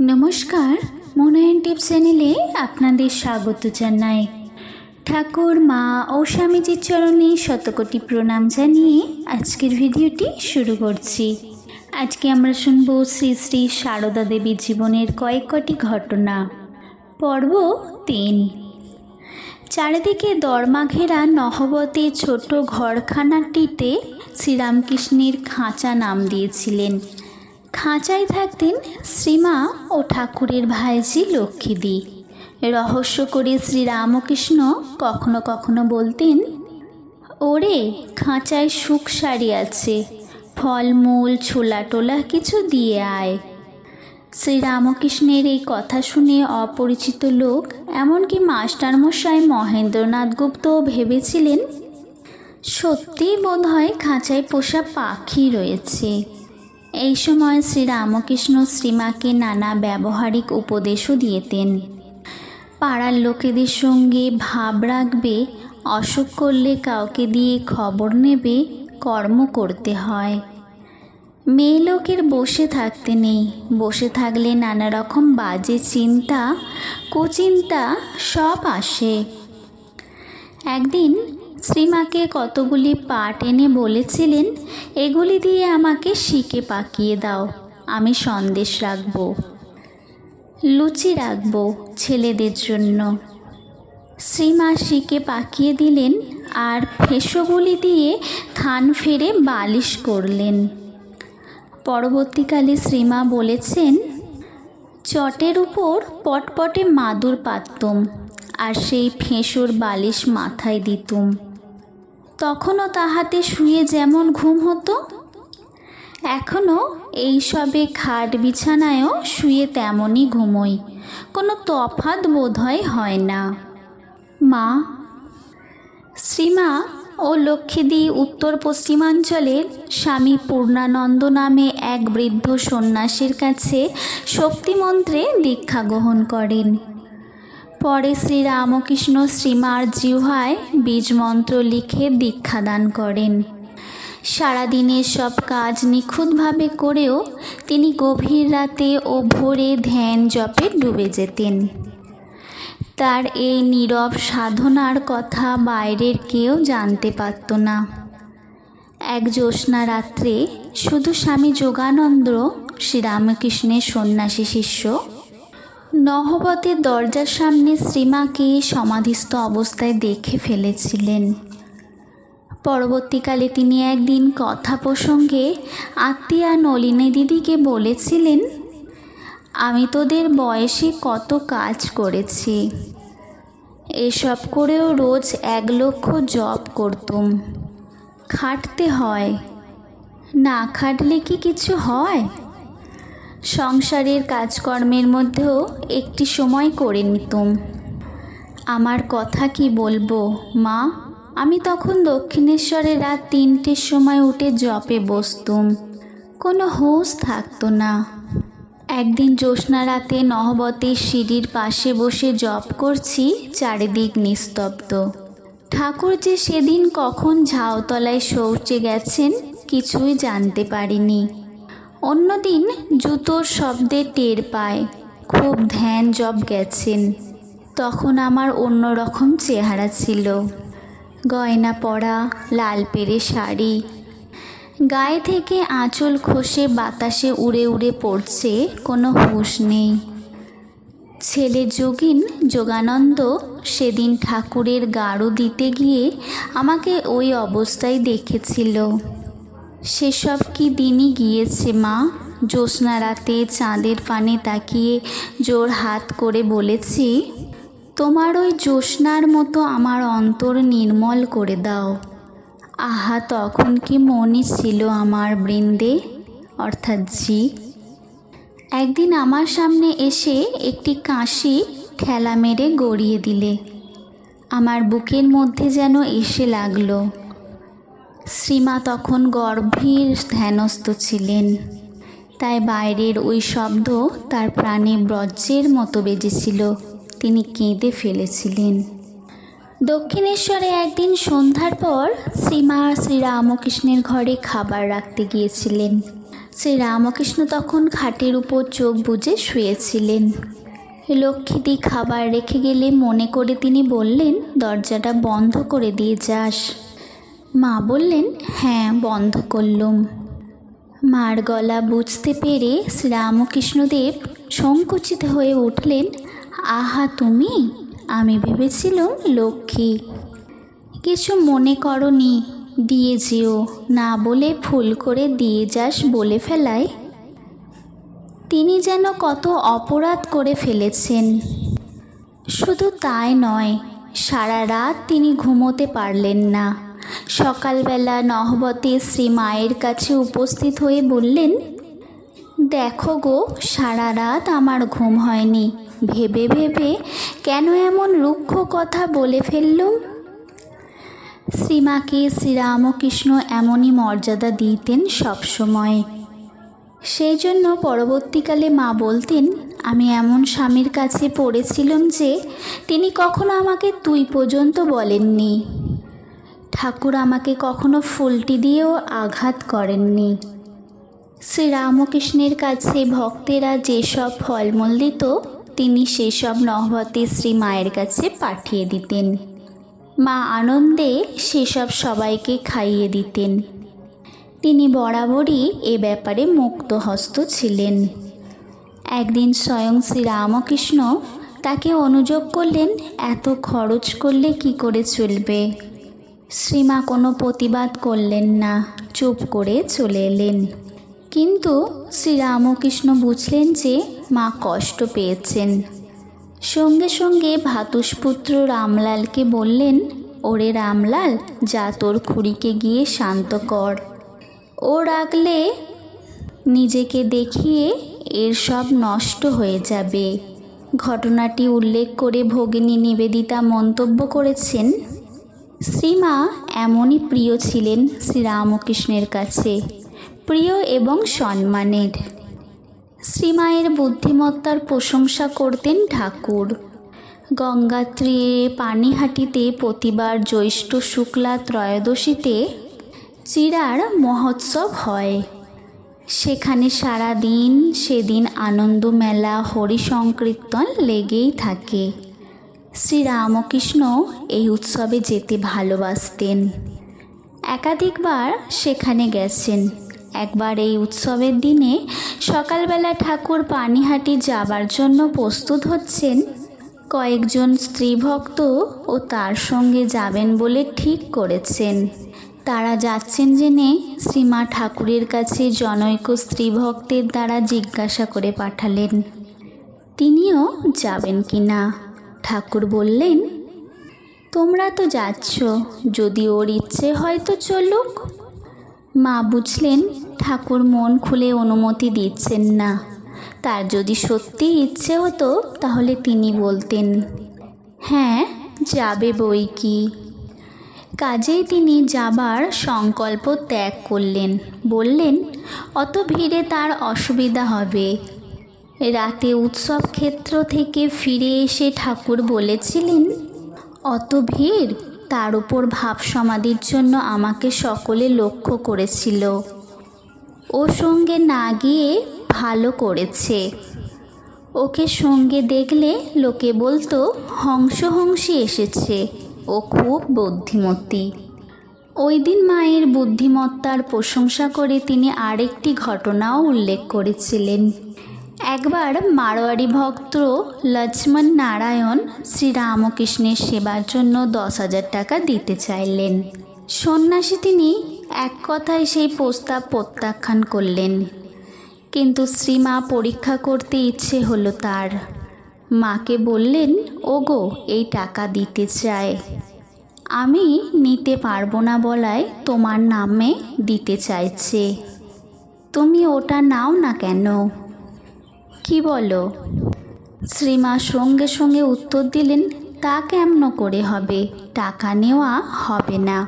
নমস্কার মনোয়ন টিপ চ্যানেলে আপনাদের স্বাগত জানাই। ঠাকুর, মা ও স্বামীজির চরণে শতকোটি প্রণাম জানিয়ে আজকের ভিডিওটি শুরু করছি। আজকে আমরা শুনব শ্রী শ্রী সারদা দেবীর জীবনের কয়েক কটি ঘটনা। পর্ব তিন। চারিদিকে দরমা ঘেরা নহবতে ছোট ঘরখানাটিতে শ্রীরামকৃষ্ণের খাঁচা নাম দিয়েছিলেন। খাঁচায় থাকতেন শ্রীমা ও ঠাকুরের ভাইজি লক্ষ্মীদি। রহস্য করে শ্রীরামকৃষ্ণ কখনো কখনো বলতেন, ওরে, খাঁচায় সুখ সারি আছে, ফলমূল ছোলা টোলা কিছু দিয়ে আয়। শ্রীরামকৃষ্ণের এই কথা শুনে অপরিচিত লোক, এমনকি মাস্টারমশাই মহেন্দ্রনাথ গুপ্ত ভেবেছিলেন, সত্যিই বোধ হয় খাঁচায় পোষা পাখি রয়েছে। এই সময় শ্রীরামকৃষ্ণ শ্রীমাকে নানা ব্যবহারিক উপদেশও দিয়েতেন। পাড়ার লোকেদের সঙ্গে ভাব রাখবে, অসুখ করলে কাউকে দিয়ে খবর নেবে, কর্ম করতে হয়। মেয়ে লোকের বসে থাকতে নেই, বসে থাকলে নানা রকম বাজে চিন্তা, কুচিন্তা সব আসে। একদিন শ্রীমাকে কতগুলি পাট এনে বলেছিলেন, এগুলি দিয়ে আমাকে শিকে পাকিয়ে দাও। আমি সন্দেশ রাখব, লুচি রাখব ছেলেদের জন্য। শ্রীমা শিকে পাকিয়ে দিলেন আর ফেসোগুলি দিয়ে থান ফেরে বালিশ করলেন। পরবর্তীকালে শ্রীমা বলেছেন, চটের উপর পটপটে মাদুর পাততুম আর সেই ফেঁসোর বালিশ মাথায় দিতুম। তখনও তাহাতে শুয়ে যেমন ঘুম হতো, এখনও এই সবে খাট বিছানায়ও শুয়ে তেমনই ঘুমোই, কোনো তফাৎ বোধহয় হয় না। মা, শ্রীমা ও লক্ষ্মীদি উত্তর পশ্চিমাঞ্চলের স্বামী পূর্ণানন্দ নামে এক বৃদ্ধ সন্ন্যাসীর কাছে শক্তিমন্ত্রে দীক্ষা গ্রহণ করেন। পরে শ্রীরামকৃষ্ণ শ্রীমার জিহ্বায় বীজমন্ত্র লিখে দীক্ষাদান করেন। সারাদিনের সব কাজ নিখুঁতভাবে করেও তিনি গভীর রাতে ও ভোরে ধ্যান জপে ডুবে যেতেন। তার এই নীরব সাধনার কথা বাইরের কেউ জানতে পারত না। এক জ্যোৎস্না রাত্রে শুধু স্বামী যোগানন্দ শ্রীরামকৃষ্ণের সন্ন্যাসী শিষ্য নহবতের দরজার সামনে শ্রীমাকে সমাধিস্থ অবস্থায় দেখে ফেলেছিলেন। পরবর্তীকালে তিনি একদিন কথা প্রসঙ্গে আত্মীয়া নলিনী দিদিকে বলেছিলেন, আমি তোদের বয়সে কত কাজ করেছি। এসব করেও রোজ এক লক্ষ জব করতুম। খাটতে হয়। না খাটলে কি কিছু হয়? সংসারের কাজকর্মের মধ্যেও একটি সময় করে নিতুম। আমার কথা কি বলব, মা? আমি তখন দক্ষিণেশ্বরে রাত তিনটের সময় উঠে জপে বসতুম। কোনো হুঁশ থাকতো না। একদিন জ্যোৎস্না রাতে নহবতের সিঁড়ির পাশে বসে জপ করছি, চারিদিক নিস্তব্ধ। ঠাকুর যে সেদিন কখন ঝাউতলায় শৌচে গেছেন, কিছুই জানতে পারিনি। অন্যদিন জুতোর শব্দে টের পায়। খুব ধ্যান জব গেছেন। তখন আমার অন্যরকম চেহারা ছিল। গয়না পরা, লাল পেরে শাড়ি। গায়ে থেকে আঁচল খসে বাতাসে উড়ে উড়ে পড়ছে, কোনো হুঁশ নেই। ছেলে যোগিন যোগানন্দ সেদিন ঠাকুরের গাড়ু দিতে গিয়ে আমাকে ওই অবস্থায় দেখেছিল। সেসব কি দিনই গিয়েছে, মা? জ্যোৎস্না রাতে চাঁদের পানে তাকিয়ে জোর হাত করে বলেছি, তোমার ওই জ্যোৎস্নার মতো আমার অন্তর নির্মল করে দাও। আহা, তখন কি মনে ছিল আমার বৃন্দে? অর্থাৎ জি একদিন আমার সামনে এসে একটি কাশি ঠেলা মেরে গড়িয়ে দিলে। আমার বুকের মধ্যে যেন এসে লাগল। শ্রীমা তখন গর্ভীর ধ্যানস্থ ছিলেন। তাই বাইরের ওই শব্দ তার প্রাণে ব্রজ্যের মতো বেজেছিল। তিনি কেঁদে ফেলেছিলেন। দক্ষিণেশ্বরে একদিন সন্ধ্যার পর শ্রীমা শ্রীরামকৃষ্ণের ঘরে খাবার রাখতে গিয়েছিলেন। শ্রী রামকৃষ্ণ তখন খাটের উপর চোখ বুজে শুয়েছিলেন। লক্ষ্মীদি খাবার রেখে গেলে মনে করে তিনি বললেন, দরজাটা বন্ধ করে দিয়ে যাস। মা বললেন হ্যাঁ বন্ধ করলুম। মার গলা বুঝতে পেরে শ্রীরামকৃষ্ণদেব সংকুচিত হয়ে উঠলেন, আহা, তুমি? আমি ভেবেছিলাম লক্ষ্মী। কিছু মনে করনি, দিয়ে যেও, না বলে ফুল করে দিয়ে যাস বলে ফেলায় তিনি যেন কত অপরাধ করে ফেলেছেন। শুধু তাই নয়, সারা রাত তিনি ঘুমোতে পারলেন না। সকালবেলা নহবতে শ্রী মায়ের কাছে উপস্থিত হয়ে বললেন, দেখো গো, সারা রাত আমার ঘুম হয়নি। ভেবে ভেবে কেন এমন রুক্ষ কথা বলে ফেললুম শ্রীমাকে শ্রীরামকৃষ্ণ এমনই মর্যাদা দিতেন সবসময়। সেই জন্য পরবর্তীকালে মা বলতেন, আমি এমন স্বামীর কাছে পড়েছিলাম যে, তিনি কখনো আমাকে তুই পর্যন্ত বলেননি। ঠাকুর আমাকে কখনো ফুলটি দিয়েও আঘাত করেননি। শ্রীরামকৃষ্ণের কাছে ভক্তেরা যেসব ফলমূল দিত, তিনি সেসব নহবতী শ্রী মায়ের কাছে পাঠিয়ে দিতেন। মা আনন্দে সেসব সবাইকে খাইয়ে দিতেন। তিনি বরাবরই এ ব্যাপারে মুক্তহস্ত ছিলেন। একদিন স্বয়ং শ্রীরামকৃষ্ণ তাকে অনুযোগ করলেন, এত খরচ করলে কি করে চলবে? শ্রীমা কোনো প্রতিবাদ করলেন না, চুপ করে চলে এলেন। কিন্তু শ্রীরামকৃষ্ণ বুঝলেন যে মা কষ্ট পেয়েছেন। সঙ্গে সঙ্গে ভাতুষপুত্র রামলালকে বললেন, ওরে রামলাল, যা তোর খুড়িকে গিয়ে শান্ত কর। ও রাখলে নিজেকে দেখিয়ে এর সব নষ্ট হয়ে যাবে। ঘটনাটি উল্লেখ করে ভগিনী নিবেদিতা মন্তব্য করেছেন শ্রীমা এমনই প্রিয় ছিলেন শ্রীরামকৃষ্ণের কাছে, প্রিয় এবং সম্মানের। শ্রীমায়ের বুদ্ধিমত্তার প্রশংসা করতেন ঠাকুর। গঙ্গাত্রিয়ে পানিহাটিতে প্রতিবার জ্যৈষ্ঠ শুক্লা ত্রয়োদশীতে চিরার মহোৎসব হয়। সেখানে সারা দিন সেদিন আনন্দ মেলা হরি সংকীর্তন লেগেই থাকে। শ্রীরামকৃষ্ণ এই উৎসবে যেতে ভালোবাসতেন। একাধিকবার সেখানে গেছেন। একবার এই উৎসবের দিনে সকালবেলা ঠাকুর পানিহাটি যাবার জন্য প্রস্তুত হচ্ছেন। কয়েকজন স্ত্রীভক্ত ও তার সঙ্গে যাবেন বলে ঠিক করেছেন। তারা যাচ্ছেন জেনে শ্রীমা ঠাকুরের কাছে জনৈক স্ত্রীভক্তের দ্বারা জিজ্ঞাসা করে পাঠালেন, তিনিও যাবেন কি না? ঠাকুর বললেন, তোমরা তো যাচ্ছ, যদি ওর ইচ্ছে হয় তো চলুক। মা বুঝলেন, ঠাকুর মন খুলে অনুমতি দিচ্ছেন না। তার যদি সত্যি ইচ্ছে হতো, তাহলে তিনি বলতেন হ্যাঁ যাবে বই কি? কাজেই তিনি যাবার সংকল্প ত্যাগ করলেন। বললেন, অত ভিড়ে তার অসুবিধা হবে। রাতে উৎসব ক্ষেত্র থেকে ফিরে এসে ঠাকুর বলেছিলেন, অত ভিড়? তার উপর ভাব সমাধির জন্য আমাকে সকলে লক্ষ্য করেছিল। ও সঙ্গে না গিয়ে ভালো করেছে। ওকে সঙ্গে দেখলে লোকে বলতো হংস হংসহংসী এসেছে। ও খুব বুদ্ধিমতী। ওই দিন মায়ের বুদ্ধিমত্তার প্রশংসা করে তিনি আরেকটি ঘটনাও উল্লেখ করেছিলেন। একবার মারোয়ারি ভক্ত লক্ষ্মণ নারায়ণ শ্রীরামকৃষ্ণের সেবার জন্য দশ হাজার টাকা দিতে চাইলেন। সন্ন্যাসী তিনি এক কথায় সেই প্রস্তাব প্রত্যাখ্যান করলেন। কিন্তু শ্রীমা পরীক্ষা করতে ইচ্ছে হলো তার। মাকে বললেন, ওগো, এই টাকা দিতে চায় আমি নিতে পারব না বলায় তোমার নামে দিতে চাইছে। তুমি ওটা নাও না কেন? কি বলো? শ্রীমা সঙ্গে সঙ্গে উত্তর দিলেন, তা কেমন করে হবে? টাকা নেওয়া হবে না।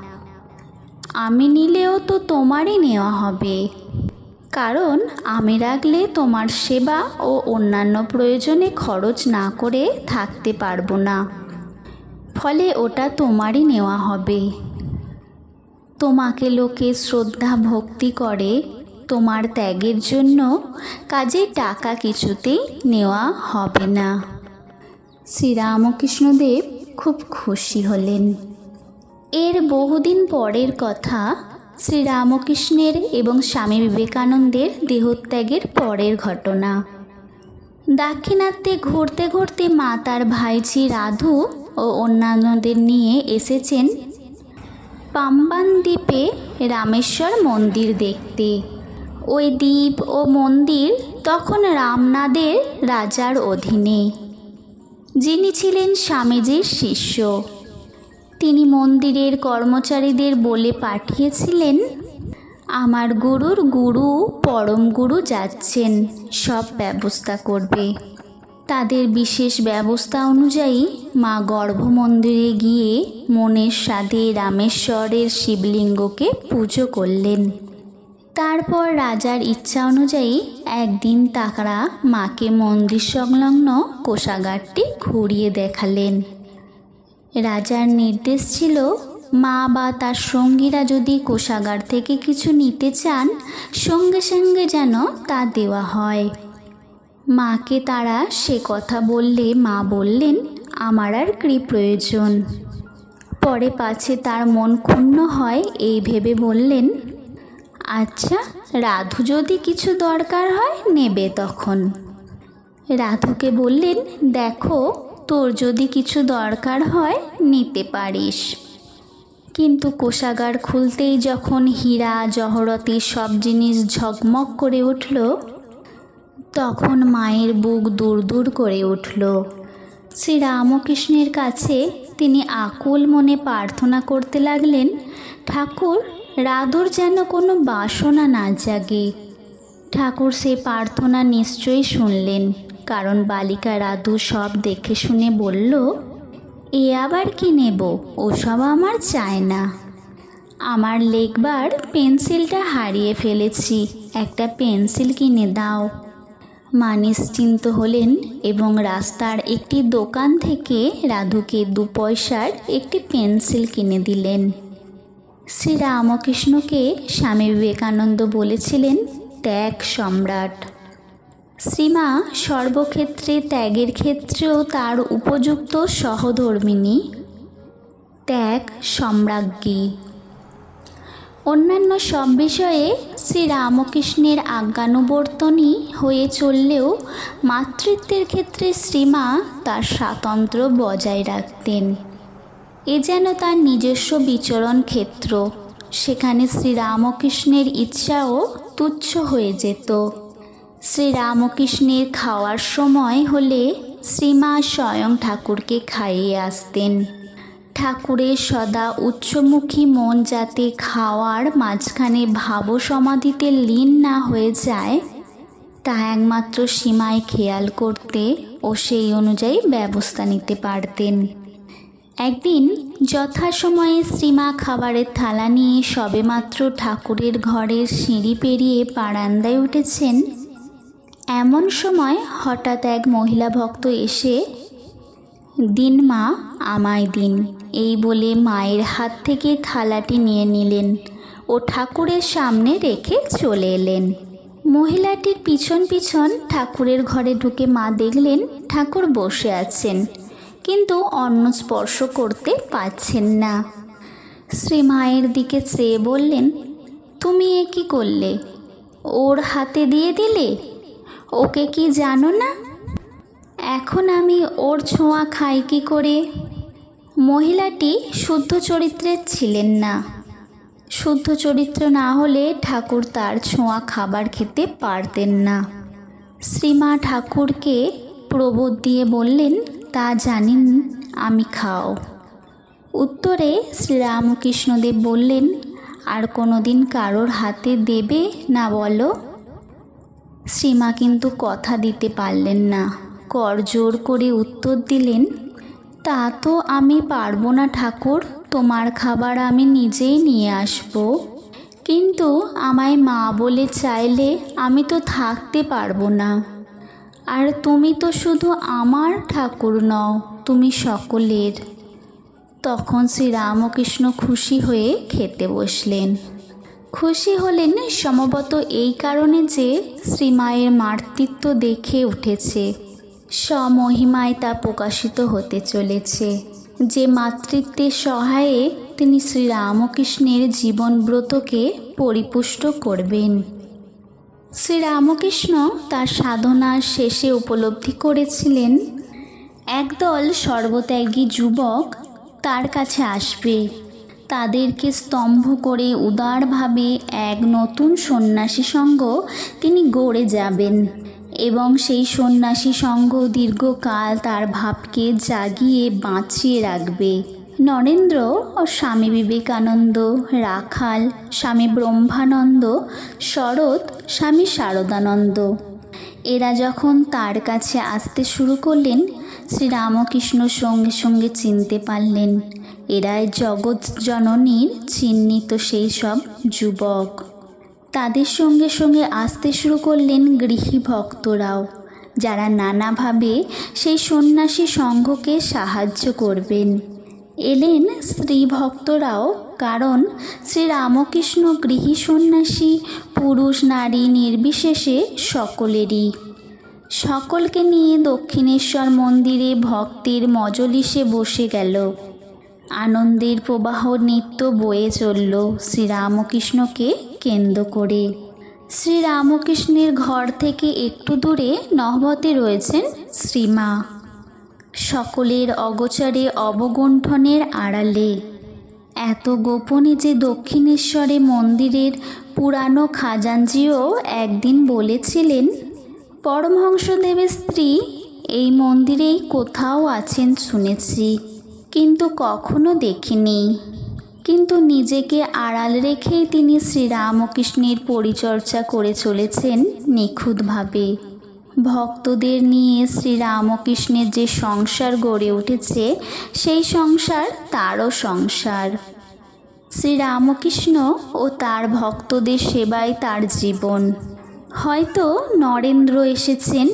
আমি নিলেও তো তোমারই নেওয়া হবে। কারণ আমি রাখলে তোমার সেবা ও অন্যান্য প্রয়োজনে খরচ না করে থাকতে পারব না। ফলে ওটা তোমারই নেওয়া হবে। তোমাকে লোকে শ্রদ্ধা ভক্তি করে তোমার ত্যাগের জন্য কাজে টাকা কিছুতেই নেওয়া হবে না। শ্রীরামকৃষ্ণদেব খুব খুশি হলেন। এর বহুদিন পরের কথা শ্রীরামকৃষ্ণের এবং স্বামী বিবেকানন্দের দেহত্যাগের পরের ঘটনা। দাক্ষিণাত্যে ঘুরতে ঘুরতে মা তার ভাইঝি রাধু ও অন্যান্যদের নিয়ে এসেছেন পাম্বান দ্বীপে রামেশ্বর মন্দির দেখতে। ওই দ্বীপ ও মন্দির তখন রামনাদের রাজার অধীনে। যিনি ছিলেন স্বামীজির শিষ্য। তিনি মন্দিরের কর্মচারীদের বলে পাঠিয়েছিলেন, আমার গুরুর গুরু পরম গুরু যাচ্ছেন, সব ব্যবস্থা করবে। তাদের বিশেষ ব্যবস্থা অনুযায়ী মা গর্ভমন্দিরে গিয়ে মনের সাথে রামেশ্বরের শিবলিঙ্গকে পুজো করলেন। তারপর রাজার ইচ্ছা অনুযায়ী একদিন তারা মাকে মন্দির সংলগ্ন কোষাগারটি ঘুরিয়ে দেখালেন। রাজার নির্দেশ ছিল, মা বা তার সঙ্গীরা যদি কোষাগার থেকে কিছু নিতে চান, সঙ্গে সঙ্গে যেন তা দেওয়া হয়। মাকে তারা সে কথা বললে মা বললেন, আমার আর কি প্রয়োজন? পরে পাছে তার মন ক্ষুণ্ণ হয়, এই ভেবে বললেন আচ্ছা রাধু যদি কিছু দরকার হয় নেবে তখন। রাধুকে বললেন, দেখো, তোর যদি কিছু দরকার হয় নিতে পারিস। কিন্তু কোষাগার খুলতেই যখন হীরা, জহরতি সব জিনিস ঝকমক করে উঠল, তখন মায়ের বুক দূর দূর করে উঠল। শ্রী রামকৃষ্ণের কাছে তিনি আকুল মনে প্রার্থনা করতে লাগলেন, ঠাকুর রাধুর যেন কোনো বাসনা না জাগে। ঠাকুর সে প্রার্থনা নিশ্চয়ই শুনলেন, কারণ বালিকা রাধু সব দেখে শুনে বলল, এ আবার কি নেব? ওসব আমার চায় না। আমার লেখবার পেন্সিলটা হারিয়ে ফেলেছি, একটা পেন্সিল কিনে দাও। মা নিশ্চিন্ত হলেন এবং রাস্তার একটি দোকান থেকে রাধুকে দু পয়সার একটি পেন্সিল কিনে দিলেন। শ্রী রামকৃষ্ণকে স্বামী বিবেকানন্দ বলেছিলেন, ত্যাগ সম্রাট। শ্রীমা সর্বক্ষেত্রে ত্যাগের ক্ষেত্রেও তার উপযুক্ত সহধর্মিনী ত্যাগ সম্রাজ্ঞী। অন্যান্য সব বিষয়ে শ্রী রামকৃষ্ণের আজ্ঞানুবর্তনই হয়ে চললেও মাতৃত্বের ক্ষেত্রে শ্রীমা তার স্বাতন্ত্র্য বজায় রাখতেন। এ যেন তার নিজস্ব বিচরণ ক্ষেত্র। সেখানে শ্রীরামকৃষ্ণের ইচ্ছাও তুচ্ছ হয়ে যেত। শ্রীরামকৃষ্ণের খাওয়ার সময় হলে শ্রীমা স্বয়ং ঠাকুরকে খাইয়ে আসতেন। ঠাকুরের সদা উচ্চমুখী মন যাতে খাওয়ার মাঝখানে ভাব সমাধিতে লীন না হয়ে যায়, তা একমাত্র সীমায় খেয়াল করতে ও সেই অনুযায়ী ব্যবস্থা নিতে পারতেন। একদিন যথাসময়ে শ্রীমা খাবারের থালা নিয়ে সবেমাত্র ঠাকুরের ঘরের সিঁড়ি পেরিয়ে বারান্দায় উঠেছেন, এমন সময় হঠাৎ এক মহিলা ভক্ত এসে, দিন মা, আমায় দিন। এই বলে মায়ের হাত থেকে থালাটি নিয়ে নিলেন ও ঠাকুরের সামনে রেখে চলে এলেন। মহিলাটির পিছন পিছন ঠাকুরের ঘরে ঢুকে মা দেখলেন ঠাকুর বসে আছেন। কিন্তু অন্ন স্পর্শ করতে পারছেন না। শ্রী মায়ের দিকে চেয়ে বললেন, তুমি এ কি করলে? ওর হাতে দিয়ে দিলে? ওকে কি জানো না? এখন আমি ওর ছোঁয়া খাই কি করে? মহিলাটি শুদ্ধ চরিত্রের ছিলেন না। শুদ্ধ চরিত্র না হলে ঠাকুর তার ছোঁয়া খাবার খেতে পারতেন না। শ্রীমা ঠাকুরকে প্রবোধ দিয়ে বললেন তা জানেন আমি খাও। উত্তরে শ্রীরামকৃষ্ণদেব বললেন, আর কোনো দিন কারোর হাতে দেবে না বলো? শ্রীমা কিন্তু কথা দিতে পারলেন না। কর জোর করে উত্তর দিলেন, তা তো আমি পারব না ঠাকুর, তোমার খাবার আমি নিজেই নিয়ে আসব। কিন্তু আমায় মা বলে চাইলে আমি তো থাকতে পারব না। আর তুমি তো শুধু আমার ঠাকুর নও, তুমি সকলের। তখন শ্রী রামকৃষ্ণ খুশি হয়ে খেতে বসলেন। খুশি হলেন সম্ভবত এই কারণে যে শ্রীমায়ের মাতৃত্ব দেখে উঠেছে। স্বমহিমায় তা প্রকাশিত হতে চলেছে। যে মাতৃত্বের সহায়ে তিনি শ্রীরামকৃষ্ণের জীবনব্রতকে পরিপুষ্ট করবেন। শ্রীরামকৃষ্ণ তার সাধনার শেষে উপলব্ধি করেছিলেন, একদল সর্বত্যাগী যুবক তার কাছে আসবে। তাদেরকে স্তম্ভ করে উদারভাবে এক নতুন সন্ন্যাসী সঙ্গ তিনি গড়ে যাবেন এবং সেই সন্ন্যাসী সঙ্গ দীর্ঘকাল তার ভাবকে জাগিয়ে বাঁচিয়ে রাখবে। নরেন্দ্র ও স্বামী বিবেকানন্দ, রাখাল, স্বামী ব্রহ্মানন্দ, শরৎ, স্বামী শারদানন্দ। এরা যখন তার কাছে আসতে শুরু করলেন, শ্রীরামকৃষ্ণ সঙ্গে সঙ্গে চিনতে পারলেন। এরাই জগৎ জননীর চিহ্নিত সেই সব যুবক। তাদের সঙ্গে সঙ্গে আসতে শুরু করলেন গৃহী ভক্তরাও, যারা নানাভাবে সেই সন্ন্যাসী সংঘকে সাহায্য করবেন। এলেন স্ত্রী ভক্তরাও কারণ শ্রীরামকৃষ্ণ গৃহী সন্ন্যাসী, পুরুষ, নারী নির্বিশেষে সকলেরই। সকলকে নিয়ে দক্ষিণেশ্বর মন্দিরে ভক্তের মজলিসে বসে গেল। আনন্দের প্রবাহ নিত্য বয়ে চলল শ্রীরামকৃষ্ণকে কেন্দ্র করে। শ্রীরামকৃষ্ণের ঘর থেকে একটু দূরে নহবতে রয়েছেন শ্রীমা। সকলের অগোচরে অবগুণ্ঠনের আড়ালে। এত গোপনে যে দক্ষিণেশ্বরে মন্দিরের পুরানো খাজাঞ্জিও একদিন বলেছিলেন, পরমহংসদেবের স্ত্রী এই মন্দিরেই কোথাও আছেন শুনেছি, কিন্তু কখনো দেখিনি। কিন্তু নিজেকে আড়াল রেখেই তিনি শ্রীরামকৃষ্ণের পরিচর্যা করে চলেছেন নিখুঁতভাবে। ভক্তদের নিয়ে শ্রীরামকৃষ্ণের যে সংসার গড়ে উঠেছে, সেই সংসার তারও সংসার। শ্রীরামকৃষ্ণ ও তার ভক্তদের সেবায় তার জীবন। হয়তো নরেন্দ্র এসেছেন,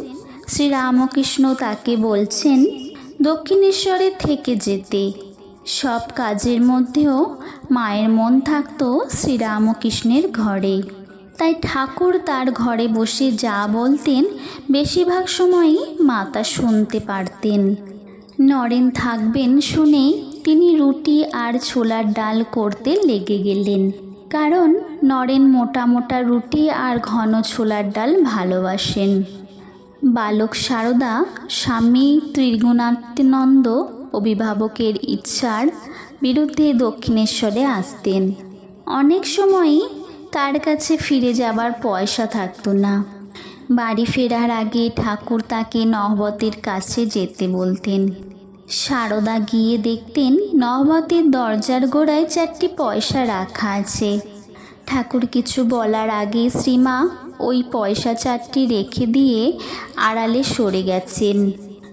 শ্রীরামকৃষ্ণ তাকে বলছেন, দক্ষিণেশ্বরে থেকে যেতে। সব কাজের মধ্যেও মায়ের মন থাকতো শ্রীরামকৃষ্ণের ঘরে। তাই ঠাকুর তার ঘরে বসে যা বলতেন, বেশিরভাগ সময়ই মাতা শুনতে পারতেন। নরেন থাকবেন শুনে তিনি রুটি আর ছোলার ডাল করতে লেগে গেলেন। কারণ নরেন মোটা মোটা রুটি আর ঘন ছোলার ডাল ভালোবাসেন। বালক সারদা, স্বামী ত্রিগুণাত্মানন্দ অভিভাবকের ইচ্ছার বিরুদ্ধে দক্ষিণেশ্বরে আসতেন। অনেক সময়ই তার কাছে ফিরে যাবার পয়সা থাকতো না। বাড়ি ফেরার আগে ঠাকুর তাকে নহবতের কাছে যেতে বলতেন। সারদা গিয়ে দেখতেন নহবতের দরজার গোড়ায় চারটি পয়সা রাখা আছে। ঠাকুর কিছু বলার আগে শ্রীমা ওই পয়সা চারটি রেখে দিয়ে আড়ালে সরে গেছেন।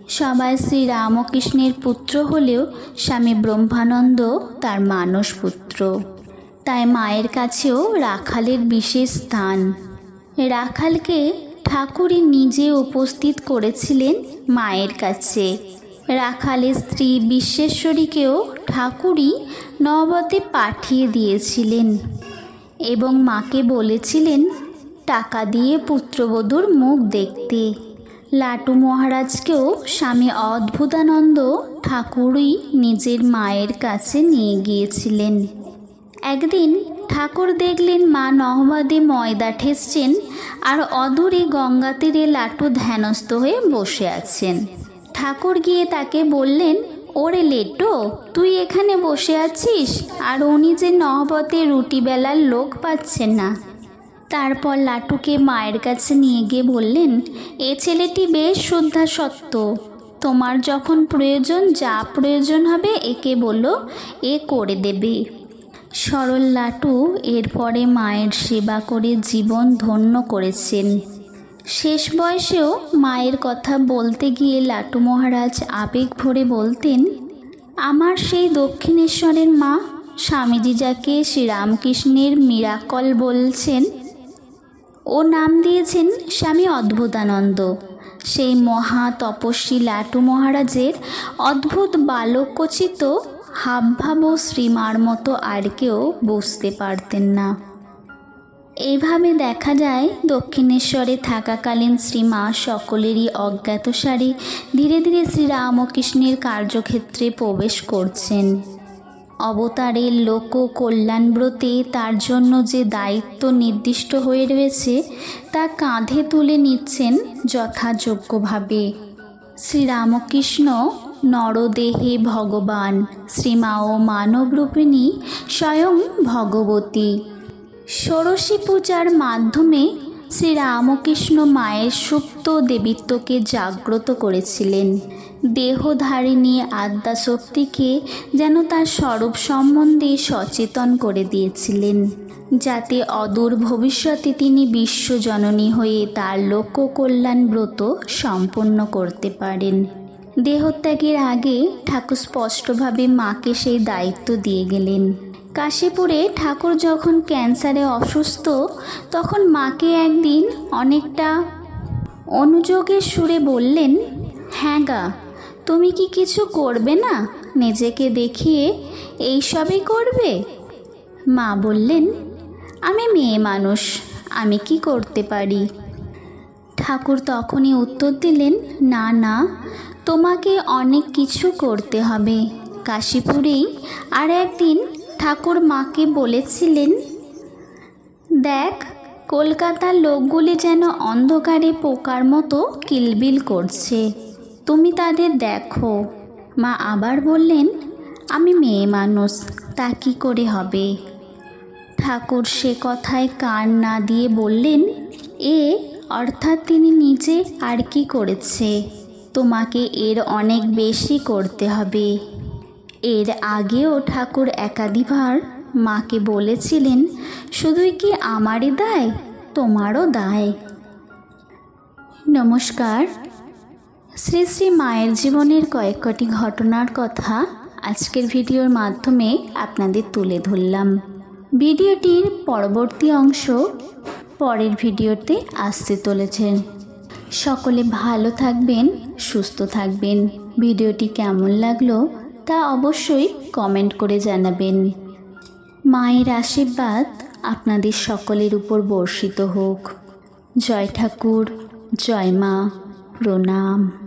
সবাই শ্রী রামকৃষ্ণের পুত্র হলেও স্বামী ব্রহ্মানন্দ তার মানস পুত্র। তাই মায়ের কাছেও রাখালের বিশেষ স্থান। রাখালকে ঠাকুরই নিজে উপস্থিত করেছিলেন মায়ের কাছে। রাখালের স্ত্রী বিশ্বেশ্বরীকেও ঠাকুরই নবতে পাঠিয়ে দিয়েছিলেন এবং মাকে বলেছিলেন, টাকা দিয়ে পুত্রবধূর মুখ দেখতে। লাটু মহারাজকেও স্বামী অদ্ভুতানন্দ ঠাকুরই নিজের মায়ের কাছে নিয়ে গিয়েছিলেন। একদিন ঠাকুর দেখলেন মা নহবাদে ময়দা ঠেসছেন আর অদূরে গঙ্গা তীরে লাটু ধ্যানস্থ হয়ে বসে আছেন। ঠাকুর গিয়ে তাকে বললেন, ওরে লেটো, তুই এখানে বসে আছিস? আর উনি যে নহবতে রুটি বেলার লোক পাচ্ছেন না। তারপর লাটুকে মায়ের কাছে নিয়ে গিয়ে বললেন, এ ছেলেটি বেশ শ্রদ্ধা সত্য তোমার যখন প্রয়োজন, যা প্রয়োজন হবে, একে বলো, এ করে দেবে। সরল লাটু এরপরে মায়ের সেবা করে জীবন ধন্য করেছেন। শেষ বয়সেও মায়ের কথা বলতে গিয়ে লাটু মহারাজ আবেগ ভরে বলতেন, আমার সেই দক্ষিণেশ্বরের মা স্বামীজি যাকে শ্রীরামকৃষ্ণের মিরাকল বলছেন, ও নাম দিয়েছেন স্বামী অদ্ভুতানন্দ। সেই মহা তপস্বী লাটু মহারাজের অদ্ভুত বালকোচিত হাবভাব ও শ্রীমার মতো আর কেউ বুঝতে পারতেন না। এইভাবে দেখা যায়, দক্ষিণেশ্বরে থাকাকালীন শ্রীমা সকলেরই অজ্ঞাতসারে ধীরে ধীরে শ্রীরামকৃষ্ণের কার্যক্ষেত্রে প্রবেশ করছেন। অবতারের লোক কল্যাণব্রতে তার জন্য যে দায়িত্ব নির্দিষ্ট হয়ে রয়েছে, তা কাঁধে তুলে নিচ্ছেন যথাযোগ্যভাবে। শ্রীরামকৃষ্ণ নরদেহে ভগবান। শ্রীমা ও মানবরূপিণী স্বয়ং ভগবতী। ষোড়শী পূজার মাধ্যমে শ্রীরামকৃষ্ণ মায়ের সুপ্ত দেবীত্বকে জাগ্রত করেছিলেন। দেহধারিণী আদ্যাশক্তিকে যেন তার স্বরূপ সম্বন্ধে সচেতন করে দিয়েছিলেন, যাতে অদূর ভবিষ্যতে তিনি বিশ্বজননী হয়ে তার লোক কল্যাণ ব্রত সম্পন্ন করতে পারেন। দেহত্যাগের আগে ঠাকুর স্পষ্টভাবে মাকে সেই দায়িত্ব দিয়ে গেলেন। কাশীপুরে ঠাকুর যখন ক্যান্সারে অসুস্থ, তখন মাকে একদিন অনেকটা অনুযোগের সুরে বললেন হ্যাঁ গা, তুমি কি কিছু করবে না? নিজেকে দেখিয়ে এইসবই করবে? মা বললেন, আমি মেয়ে মানুষ, আমি কি করতে পারি? ঠাকুর তখনই উত্তর দিলেন, না না, তোমাকে অনেক কিছু করতে হবে। কাশীপুরেই আর একদিন ঠাকুর মাকে বলেছিলেন, দেখ, কলকাতার লোকগুলি যেন অন্ধকারে পোকার মতো কিলবিল করছে। তুমি তাদের দেখো। মা আবার বললেন, আমি মেয়ে মানুষ, তা কি করে হবে? ঠাকুর সে কথায় কান না দিয়ে বললেন, এ অর্থাৎ তিনি নিজে আর কি করেছে? তোমাকে এর অনেক বেশি করতে হবে। এর আগেও ঠাকুর একাধিবার মাকে বলেছিলেন, শুধুই কি আমারই দায়? তোমারও দায়। নমস্কার। শ্রী শ্রী মায়ের জীবনের কয়েক কটি ঘটনার কথা আজকের ভিডিওর মাধ্যমে আপনাদের তুলে ধরলাম। ভিডিওটির পরবর্তী অংশ পরের ভিডিওতে আসতে চলেছেন। সকলে ভালো থাকবেন, সুস্থ থাকবেন। ভিডিওটি কেমন লাগল তা অবশ্যই কমেন্ট করে জানাবেন। মায়ের আশীর্বাদ আপনাদের সকলের উপর বর্ষিত হোক। জয় ঠাকুর, জয় মা, প্রণাম।